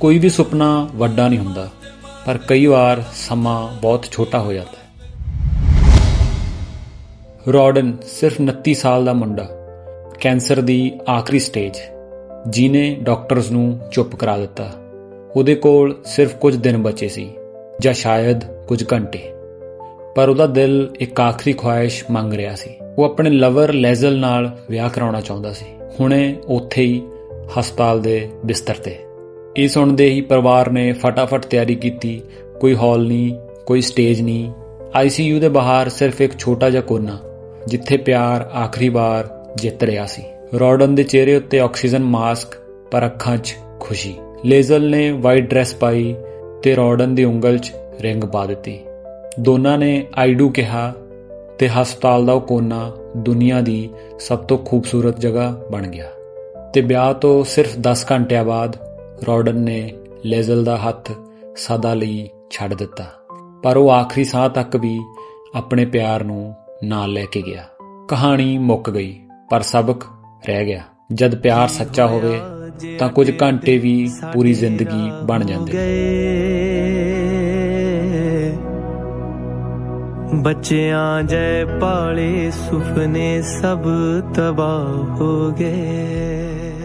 ਕੋਈ ਵੀ ਸੁਪਨਾ ਵੱਡਾ ਨਹੀਂ ਹੁੰਦਾ, ਪਰ ਕਈ ਵਾਰ ਸਮਾਂ ਬਹੁਤ ਛੋਟਾ ਹੋ ਜਾਂਦਾ ਹੈ। ਰੌਡਨ ਸਿਰਫ 29 ਸਾਲ ਦਾ ਮੁੰਡਾ, ਕੈਂਸਰ ਦੀ ਆਖਰੀ ਸਟੇਜ ਜਿਨੇ ਡਾਕਟਰਸ ਨੂੰ ਚੁੱਪ ਕਰਾ ਦਿੱਤਾ। ਉਹਦੇ ਕੋਲ ਸਿਰਫ ਕੁਝ ਦਿਨ ਬਚੇ ਸੀ, ਜਾਂ ਸ਼ਾਇਦ ਕੁਝ ਘੰਟੇ। ਪਰ ਉਹਦਾ ਦਿਲ ਇੱਕ ਆਖਰੀ ਖੁਆਇਸ਼ ਮੰਗ ਰਿਹਾ ਸੀ। ਉਹ ਆਪਣੇ ਲਵਰ ਲੈਜ਼ਲ ਨਾਲ ਵਿਆਹ ਕਰਾਉਣਾ ਚਾਹੁੰਦਾ ਸੀ। ਹੁਣੇ ਉੱਥੇ ਹੀ ਹਸਪਤਾਲ ਦੇ ਬਿਸਤਰ ਤੇ। ਇਹ ਸੁਣਦੇ ਹੀ ਪਰਿਵਾਰ ਨੇ ਫਟਾਫਟ ਤਿਆਰੀ ਕੀਤੀ। ਕੋਈ ਹਾਲ ਨਹੀਂ, ਕੋਈ ਸਟੇਜ ਨਹੀਂ। ਆਈਸੀਯੂ ਦੇ ਬਾਹਰ ਸਿਰਫ ਇੱਕ ਛੋਟਾ ਜਿਹਾ ਕੋਨਾ, ਜਿੱਥੇ ਪਿਆਰ ਆਖਰੀ ਵਾਰ ਜਿੱਤ ਰਿਹਾ ਸੀ। ਰੌਡਨ ਦੇ ਚਿਹਰੇ ਉੱਤੇ ਆਕਸੀਜਨ ਮਾਸਕ, ਪਰ ਅੱਖਾਂ 'ਚ ਖੁਸ਼ੀ। ਲੇਜ਼ਲ ਨੇ ਵਾਈਟ ਡਰੈਸ ਪਾਈ ਤੇ ਰੌਡਨ ਦੀ ਉਂਗਲ 'ਚ ਰਿੰਗ ਪਾ ਦਿੱਤੀ। ਦੋਨਾਂ ਨੇ ਆਈਡੂ ਕਿਹਾ ਤੇ ਹਸਪਤਾਲ ਦਾ ਉਹ ਕੋਨਾ ਦੁਨੀਆ ਦੀ ਸਭ ਤੋਂ ਖੂਬਸੂਰਤ ਜਗ੍ਹਾ ਬਣ ਗਿਆ। ਤੇ ਵਿਆਹ ਤੋਂ ਸਿਰਫ 10 ਘੰਟਿਆਂ ਬਾਅਦ ਰੌਡਨ ਨੇ ਲੇਜ਼ਲ ਦਾ ਹੱਥ ਸਦਾ ਲਈ ਛੱਡ ਦਿੱਤਾ। ਪਰ ਉਹ ਆਖਰੀ ਸਾਹ ਤੱਕ ਵੀ ਆਪਣੇ ਪਿਆਰ ਨੂੰ ਨਾਲ ਲੈ ਕੇ ਗਿਆ। ਕਹਾਣੀ ਮੁੱਕ ਗਈ, ਪਰ ਸਬਕ ਰਹਿ ਗਿਆ। ਜਦ ਪਿਆਰ ਸੱਚਾ ਹੋਵੇ, ਤਾਂ ਕੁਝ ਘੰਟੇ ਵੀ ਪੂਰੀ ਜ਼ਿੰਦਗੀ ਬਣ ਜਾਂਦੇ ਨੇ। ਬੱਚਿਆਂ ਜੈ ਪਾਲੇ, ਸੁਪਨੇ ਸਭ ਤਬਾਹ ਹੋ ਗਏ।